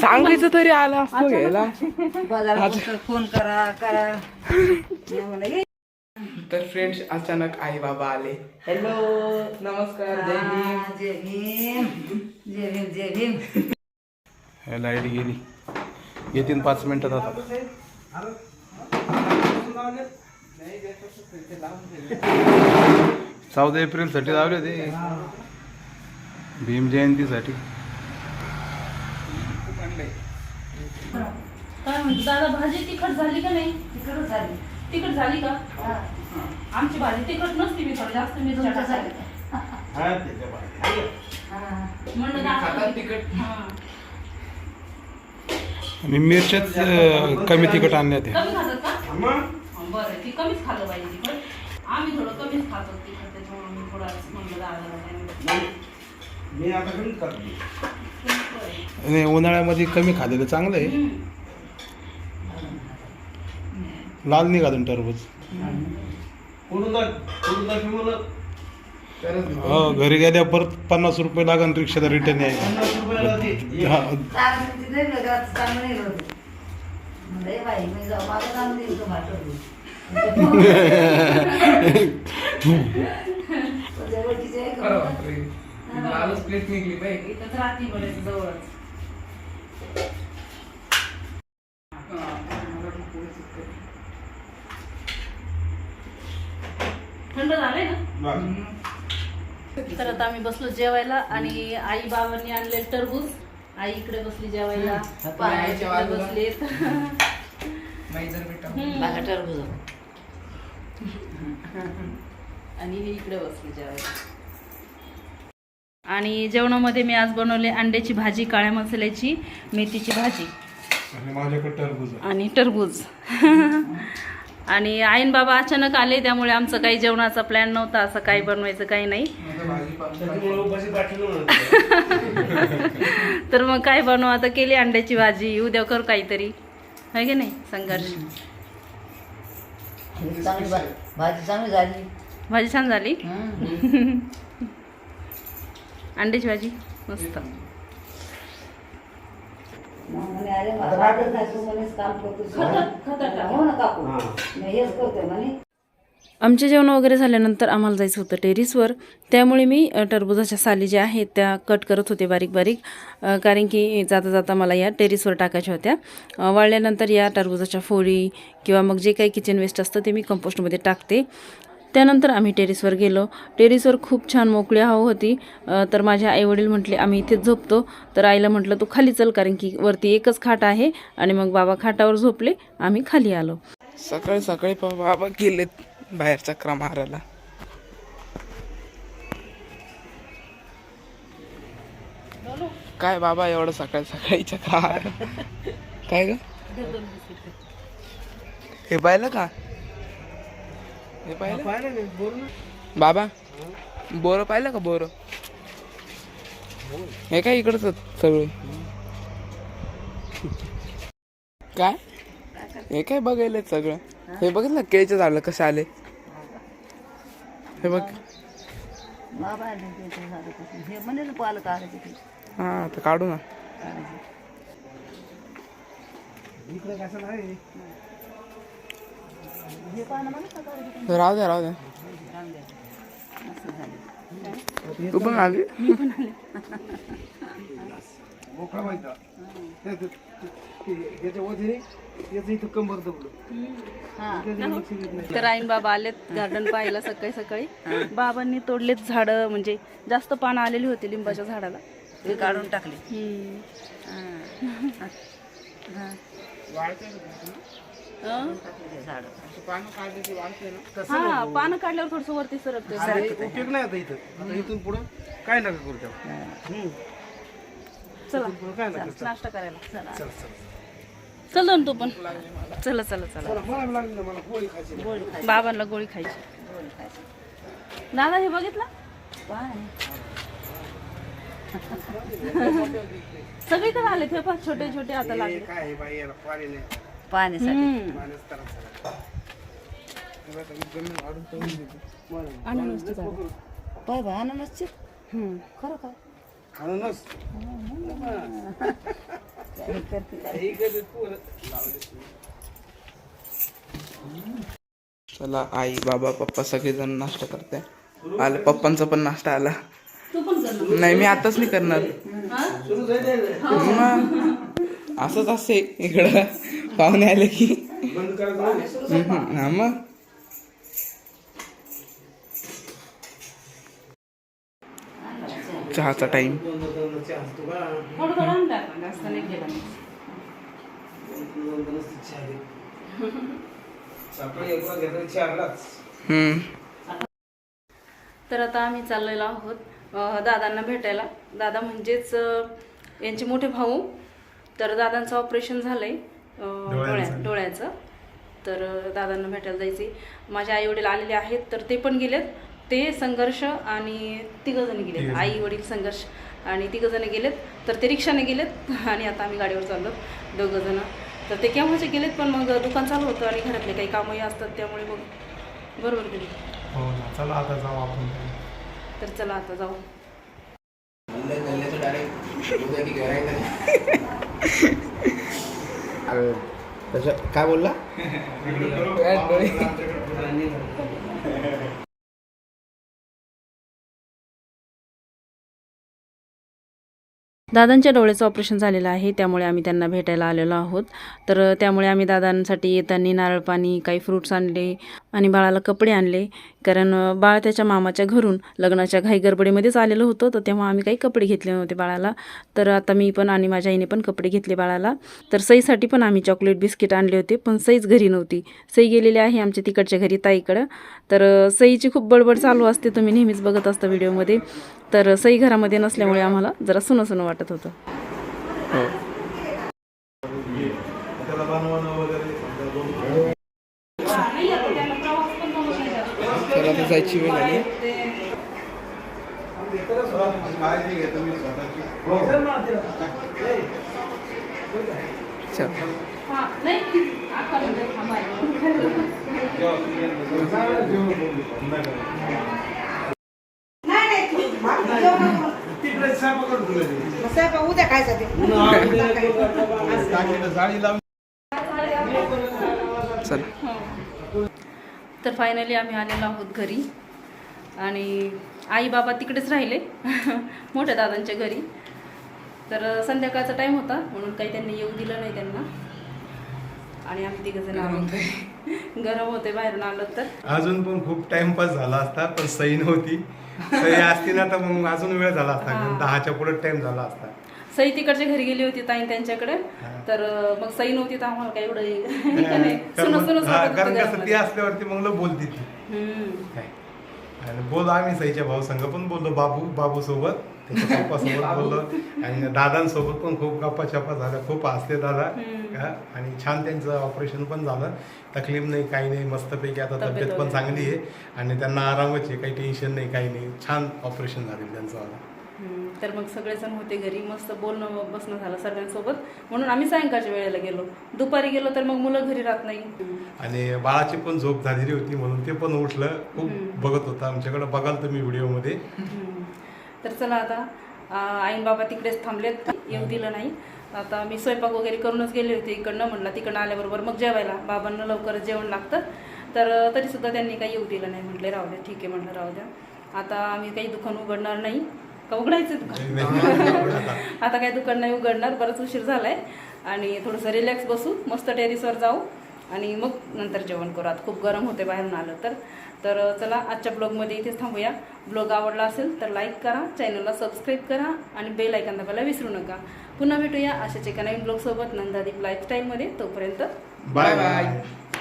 सांगायचं तरी आला असतो घ्यायला. फोन करा करा. तर फ्रेंड्स अचानक आई बाबा आले. हॅलो नमस्कार जय भीम. जय भीम. जय भीम जय भीम. लाइट गेली. येतील पाच मिनिटात आता. चौदा एप्रिलसाठी लावले होते. भीम जयंतीसाठी. काय म्हणतो दादा भाजी तिखट झाली का नाही? तिकडं झाली. तिखट झाली का? हा. आमची भाजी तिखट नसते मी थोडी जास्त मिरच्या तुमचं झाली. हा. म्हणलं दादा- तिखट? हा. आणि मिरच्याच अं, कमी तिखट आणल्या कमी खातात का? हा, बरं ती कमीच खाल्लं पाहिजे तिखट. आम्ही थोडं कमीच खातो तिखट त्याच्यामुळे मी थोडं म्हणलं आणि उन्हाळ्यामध्ये कमी खाल्लेलं चांगलं आहे. लाल निघालं टरबूज. हो घरी गेल्या परत पन्नास रुपये लागन रिक्षाला रिटर्न यायला. बाई. लालच प्लेट निघली पाहिजे इथंच राहते बरं जवळच. थंड झालंय ना? तर आता आम्ही बसलो जेवायला आणि आई बाबांनी आणले टरबूज. आई इकडे बसली जेवायला. पप्पा आईच्या इकडे बाजूला. बसलेत. मैदान बेटा बागा टरबूज. आणि हे इकडे बसले जेवायला. आणि जेवणामध्ये मी आज बनवले अंड्याची भाजी काळ्या मसाल्याची मेथीची भाजी. आणि माझ्याकडे टरबूज. आणि टरबूज. आणि आईन बाबा अचानक आले त्यामुळे आमचं काही जेवणाचा प्लॅन नव्हता असं काही बनवायचं काही नाही. तर मग काय बनवू? आता केली अंड्याची भाजी. उद्या करू काहीतरी. आहे की नाही संघर्ष? भाजी चांगली झाली. भाजी छान झाली. अंड्याची भाजी मस्त. आमचे जेवण वगैरे झाल्यानंतर आम्हाला जायचं होतं टेरिसवर. त्यामुळे मी टरबुजाच्या साली ज्या आहेत त्या कट करत होते बारीक बारीक कारण की जाता जाता मला या टेरिसवर टाकायच्या होत्या. वाळल्यानंतर या टरबुजाच्या फोडी किंवा मग जे काही किचन वेस्ट असतं ते मी कंपोस्टमध्ये टाकते. त्यानंतर आम्ही टेरेसवर गेलो. टेरेसवर खूप छान मोकळी हवा होती. तर माझे आईवडील म्हटले आम्ही इथेच झोपतो. तर आईला म्हटलं तू खाली चल कारण की वरती एकच खाट आहे. आणि मग बाबा खाटावर झोपले. आम्ही खाली आलो. सकाळी सकाळी बाबा गेलेत बाहेर चक्रा मारायला काय बाबा एवढं सकाळी सकाळी चक्रा मारायला काय ग? हे पाहिलं का? हे पाहिलं? बाबा बोर पाहिलं का बोर? हे काय इकडच सगळं? काय? हे काय बघायला सगळं? हे बघितलं केळीचे झाडं कसे आले? हे बघ. झालं. हे हा आता काढू ना. राहू द्या राहू द्या तू पण आली? तर आईन बाबा आलेत गार्डन पाहायला सकाळी सकाळी. बाबांनी तोडलेत झाडं म्हणजे जास्त पानं आलेली होती लिंबाच्या झाडाला. हे काढून टाकले. हा पानं काढल्यावर थोडस वरती सरकते उपयोग नाही आता इथं. आता इथून पुढं काय नका करू तेव्हा चला. काय नका चला, नाश्ता करायला. चला. चल दोन तू पण. चला चला चला. मला बी लागली ना मला पोळी खायची. बाबांना गोळी खायची. दादा हे बघितलं? सगळीकडे आले ते पण छोटे छोटे आता लागले. काय आहे बाई याला पाणी नाही. पाण्यासाठी. पाय बा अननसचे. खरं काय चला आई बाबा पप्पा सगळेजण नाश्ता करते. आलं पप्पांचा पण नाश्ता आला. नाही मी आताच नाही करणार. असंच असे इकडं. पाहुणे आले की. हा मग. चहाचा टाइम हम्म. तर आता आम्ही चाललेलो आहोत दादांना भेटायला. दादा म्हणजेच यांचे मोठे भाऊ. तर दादांचं ऑपरेशन झालंय. डोळ्या डोळ्याचं. तर दादांना भेटायला जायचे. माझे आई वडील आलेले आहेत तर ते पण गेलेत. ते संघर्ष आणि तिघजण गेलेत. आई वडील संघर्ष आणि तिघजण गेलेत. तर ते रिक्षाने गेलेत आणि आता आम्ही गाडीवर चाललो दोघंजण तर ते केव्हाचे गेलेत पण मग दुकान चालू होतं आणि घरातले काही कामही असतात त्यामुळे मग बरोबर गेले. हो ना चला आता जाऊ आपण. तर चला आता जाऊ. काय बोलला? दादांच्या डोळ्याचं ऑपरेशन झालेलं आहे त्यामुळे आम्ही त्यांना भेटायला आलेलो आहोत. तर त्यामुळे आम्ही दादांसाठी येताना नारळ पाणी काही फ्रूट्स आणले आणि बाळाला कपडे आणले. कारण बाळ त्याच्या मामाच्या घरून लग्नाच्या घाई गडबडीमध्येच आलेलं होतं तर तेव्हा आम्ही काही कपडे घेतले नव्हते बाळाला. तर आता मी पण आणि माझ्या आईने पण कपडे घेतले बाळाला. तर सईसाठी पण आम्ही चॉकलेट बिस्किट आणले होते पण सईच घरी नव्हती. सई गेलेली आहे आमच्या तिकडच्या घरी ताईकडं. तर सईची खूप बडबड चालू असते तुम्ही नेहमीच बघत असता व्हिडिओमध्ये. तर सई घरामध्ये नसल्यामुळे आम्हाला जरा सुनं सुनं वाटत होतं. हो जायची वेळ आली. चल तिकडे स्वयंपाक करून ठेवलं ते. स्वयंपाक उद्या चल. तर फायनली आम्ही आलेलो आहोत घरी. आणि आई बाबा तिकडेच राहिले. मोठ्या दादांच्या घरी. तर संध्याकाळचा टाईम होता म्हणून काही त्यांनी येऊ दिलं नाही त्यांना. आणि आम्ही तिघं जण आलो गरम होते बाहेरून आलो तर. अजून पण खूप टाइमपास झाला असता पण सई नव्हती. सई असती ना तर मग अजून वेळ झाला असता. दहाच्या पुढे टाइम झाला असता. सई तिकडच्या घरी गेली होती ताई त्यांच्याकडे. तर मग सई नव्हती तर आम्हाला काही एवढं कारण कसं ती. असल्यावरती मग बोलती ती. हम्म. काय. आणि बोल आम्ही सईच्या भाऊ संघ पण बोललो बाबू बाबू सोबत त्याच्या पप्पा सोबत बोललो. आणि दादांसोबत पण खूप गप्पा छप्पा झाल्या खूप हसते दादा. हा, आणि छान त्यांचं ऑपरेशन पण झालं. तकलीफ नाही काही नाही मस्तपैकी आता तब्येत पण. चांगली आहे. आणि त्यांना आरामच आहे काही टेन्शन नाही काही नाही. छान ऑपरेशन झालेलं त्यांचं तर मग सगळेजण होते घरी मस्त बोलणं बसणं झालं सर्वांसोबत म्हणून आम्ही सायंकाळच्या वेळेला गेलो. दुपारी गेलो तर मग मुलं घरी राहत नाही. आणि बाळाची पण झोप झालेली होती म्हणून ते पण उठलं. खूप बघत होतं. आमच्याकडे बघाल तुम्ही व्हिडिओमध्ये. तर चला आता आईन बाबा तिकडेच थांबलेत. येऊ दिलं नाही. आता मी स्वयंपाक वगैरे करूनच गेले होते इकडनं. म्हटलं तिकडनं आल्याबरोबर मग जेवायला. बाबांना लवकरच जेवण लागतं. तर तरीसुद्धा त्यांनी काही येऊ दिलं नाही. म्हटले राहू द्या. ठीक आहे म्हटलं राहू द्या. आता आम्ही काही दुकान उघडणार नाही. का उघडायचं दुकान? आता काही दुकान नाही उघडणार बराच उशीर झालाय. आणि थोडंसं रिलॅक्स बसू मस्त टेरिसवर जाऊ. आणि मग नंतर जेवण करू. आता खूप गरम होते बाहेरून आलं तर. तर चला आजच्या ब्लॉगमध्ये इथेच थांबूया. ब्लॉग आवडला असेल तर लाईक करा चॅनलला सबस्क्राईब करा आणि बेल ऐकन दाबायला विसरू नका. पुन्हा भेटूया अशाच एका नवीन ब्लॉगसोबत नंदादीप लाईफस्टाईलमध्ये तोपर्यंत बाय बाय